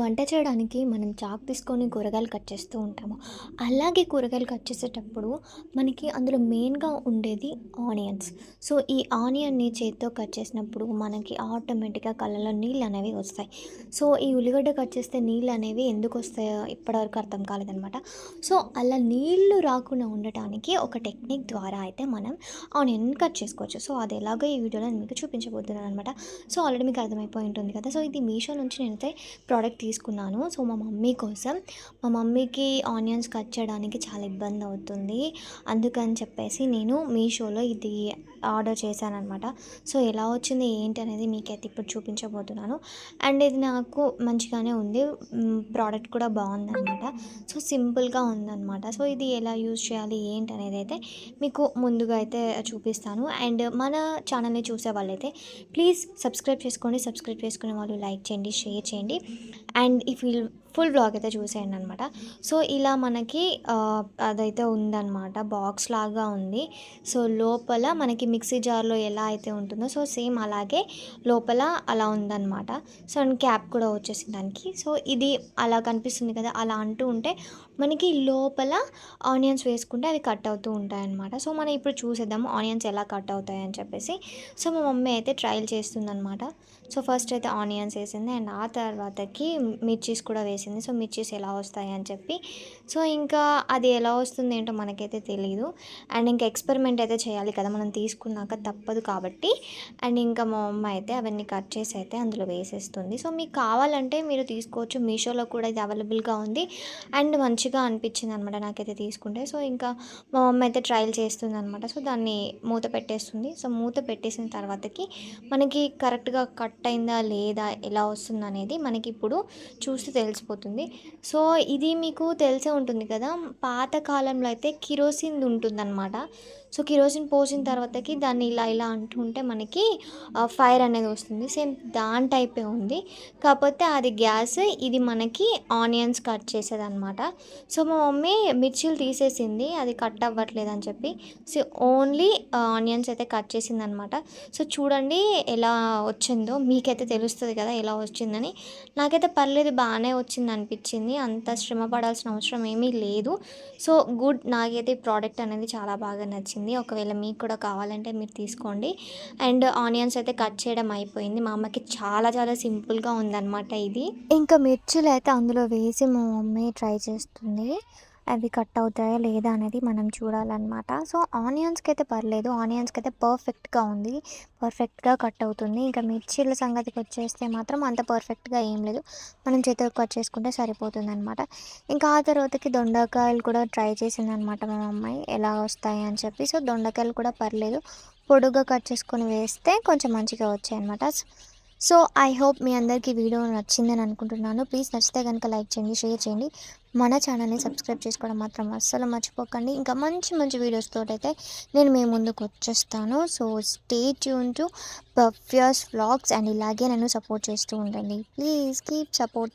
వంట చేయడానికి మనం చాకు తీసుకొని కూరగాయలు కట్ చేస్తూ ఉంటాము. అలాగే కూరగాయలు కట్ చేసేటప్పుడు మనకి అందులో మెయిన్గా ఉండేది ఆనియన్స్. సో ఈ ఆనియన్ని చేత్తో కట్ చేసినప్పుడు మనకి ఆటోమేటిక్గా కళ్ళలో నీళ్ళు అనేవి వస్తాయి. సో ఈ ఉల్లిగడ్డ కట్ చేస్తే నీళ్ళు అనేవి ఎందుకు వస్తాయో ఇప్పటివరకు అర్థం కాలేదనమాట సో అలా నీళ్ళు రాకుండా ఉండటానికి ఒక టెక్నిక్ ద్వారా అయితే మనం ఆనియన్ కట్ చేసుకోవచ్చు. సో అది ఎలాగో ఈ వీడియోలో నేను మీకు చూపించబోతున్నాను అనమాట సో ఆల్రెడీ మీకు అర్థమైపోయి ఉంటుంది కదా. సో ఇది మీషో నుంచి నేనైతే ప్రోడక్ట్ తీసుకున్నాను. సో మా మమ్మీ కోసం. మా మమ్మీకి ఆనియన్స్ కట్ చేయడానికి చాలా ఇబ్బంది అవుతుంది. అందుకని చెప్పేసి నేను మీషోలో ఇది ఆర్డర్ చేశాను అనమాట సో ఎలా వచ్చింది ఏంటి అనేది మీకైతే ఇప్పుడు చూపించబోతున్నాను. అండ్ ఇది నాకు మంచిగానే ఉంది. ప్రోడక్ట్ కూడా బాగుందన్నమాట. సో సింపుల్గా ఉందన్నమాట. సో ఇది ఎలా యూజ్ చేయాలి ఏంటి అనేది అయితే మీకు ముందుగా అయితే చూపిస్తాను. అండ్ మన ఛానల్ని చూసే వాళ్ళైతే ప్లీజ్ సబ్స్క్రైబ్ చేసుకోండి. సబ్స్క్రైబ్ చేసుకునే వాళ్ళు లైక్ చేయండి షేర్ చేయండి. అండ్ ఈ ఫిల్ ఫుల్ బ్లాగ్ అయితే చూసేయండి అనమాట సో ఇలా మనకి అదైతే ఉందన్నమాట. బాక్స్ లాగా ఉంది. సో లోపల మనకి మిక్సీ జార్లో ఎలా అయితే ఉంటుందో సో సేమ్ అలాగే లోపల అలా ఉందన్నమాట. సో అండ్ క్యాప్ కూడా వచ్చేసింది దానికి. సో ఇది అలా కనిపిస్తుంది కదా అలా అంటూ ఉంటే మనకి లోపల ఆనియన్స్ వేసుకుంటే అవి కట్ అవుతూ ఉంటాయన్నమాట. సో మనం ఇప్పుడు చూసేద్దాము ఆనియన్స్ ఎలా కట్ అవుతాయి అని చెప్పేసి. సో మా మమ్మీ అయితే ట్రయల్ చేస్తుందన్నమాట. సో ఫస్ట్ అయితే ఆనియన్స్ వేసింది అండ్ ఆ తర్వాతకి మిర్చీస్ కూడా చేసింది. సో మిర్చీస్ ఎలా వస్తాయి అని చెప్పి. సో ఇంకా అది ఎలా వస్తుంది ఏంటో మనకైతే తెలియదు అండ్ ఇంకా ఎక్స్పెరిమెంట్ అయితే చేయాలి కదా మనం తీసుకున్నాక తప్పదు కాబట్టి. అండ్ ఇంకా మా అమ్మ అయితే అవన్నీ కట్ చేసి అయితే అందులో వేసేస్తుంది. సో మీకు కావాలంటే మీరు తీసుకోవచ్చు. మీషోలో కూడా ఇది అవైలబుల్గా ఉంది. అండ్ మంచిగా అనిపించింది అనమాట నాకైతే తీసుకుంటే. సో ఇంకా మా అమ్మ అయితే ట్రయల్ చేస్తుంది అనమాట సో దాన్ని మూత పెట్టేస్తుంది. సో మూత పెట్టేసిన తర్వాతకి మనకి కరెక్ట్గా కట్ అయిందా లేదా ఎలా వస్తుంది అనేది మనకి ఇప్పుడు చూస్తే తెలిసిపోతుంది. సో ఇది మీకు తెలిసే ఉంటుంది కదా పాతకాలంలో అయితే కిరోసిన్ ఉంటుందన్నమాట. సో కిరోసిన్ పోసిన తర్వాతకి దాన్ని ఇలా ఇలా అంటుంటే మనకి ఫైర్ అనేది వస్తుంది. సేమ్ దాని టైపే ఉంది. కాకపోతే అది గ్యాస్ ఇది మనకి ఆనియన్స్ కట్ చేసేదన్నమాట. సో మా మమ్మీ మిర్చీలు తీసేసింది అది కట్ అవ్వట్లేదు అని చెప్పి. సో ఓన్లీ ఆనియన్స్ అయితే కట్ చేసింది అనమాట సో చూడండి ఎలా వచ్చిందో మీకైతే తెలుస్తుంది కదా ఎలా వచ్చిందని. నాకైతే పర్లేదు బాగానే వచ్చింది అనిపించింది. అంత శ్రమ పడాల్సిన అవసరం ఏమీ లేదు. సో గుడ్ నాకైతే ఈ ప్రోడక్ట్ అనేది చాలా బాగా నచ్చింది. ఒకవేళ మీకు కూడా కావాలంటే మీరు తీసుకోండి. అండ్ ఆనియన్స్ అయితే కట్ చేయడం అయిపోయింది. మా అమ్మకి చాలా చాలా సింపుల్గా ఉందన్నమాట ఇది. ఇంకా మిర్చులు అయితే అందులో వేసి మా మమ్మీ ట్రై చేస్తుంది. అవి కట్ అవుతాయా లేదా అనేది మనం చూడాలన్నమాట. సో ఆనియన్స్కి అయితే పర్లేదు. ఆనియన్స్కి అయితే పర్ఫెక్ట్గా ఉంది. పర్ఫెక్ట్గా కట్ అవుతుంది. ఇంకా మిర్చీల సంగతికి వచ్చేస్తే మాత్రం అంత పర్ఫెక్ట్గా ఏం లేదు. మనం చేతితో కట్ చేసుకుంటే సరిపోతుంది అనమాట ఇంకా ఆ తర్వాతకి దొండకాయలు కూడా ట్రై చేసింది అనమాట మా అమ్మాయి. ఎలా వస్తాయి అని చెప్పి. సో దొండకాయలు కూడా పర్లేదు. పొడుగా కట్ చేసుకొని వేస్తే కొంచెం మంచిగా వచ్చాయి అనమాట సో ఐ హోప్ మీ అందరికీ వీడియో నచ్చిందని అనుకుంటున్నాను. ప్లీజ్ నచ్చితే కనుక లైక్ చేయండి షేర్ చేయండి. మన ఛానల్ని సబ్స్క్రైబ్ చేసుకోవడం మాత్రం అస్సలు మర్చిపోకండి. ఇంకా మంచి మంచి వీడియోస్ తోటైతే నేను మీ ముందుకు వచ్చేస్తాను. సో స్టే ట్యూన్ టు పర్ఫ్యూస్ వ్లాగ్స్ అండ్ ఇలాగే నన్ను సపోర్ట్ చేస్తూ ఉండండి. Please keep support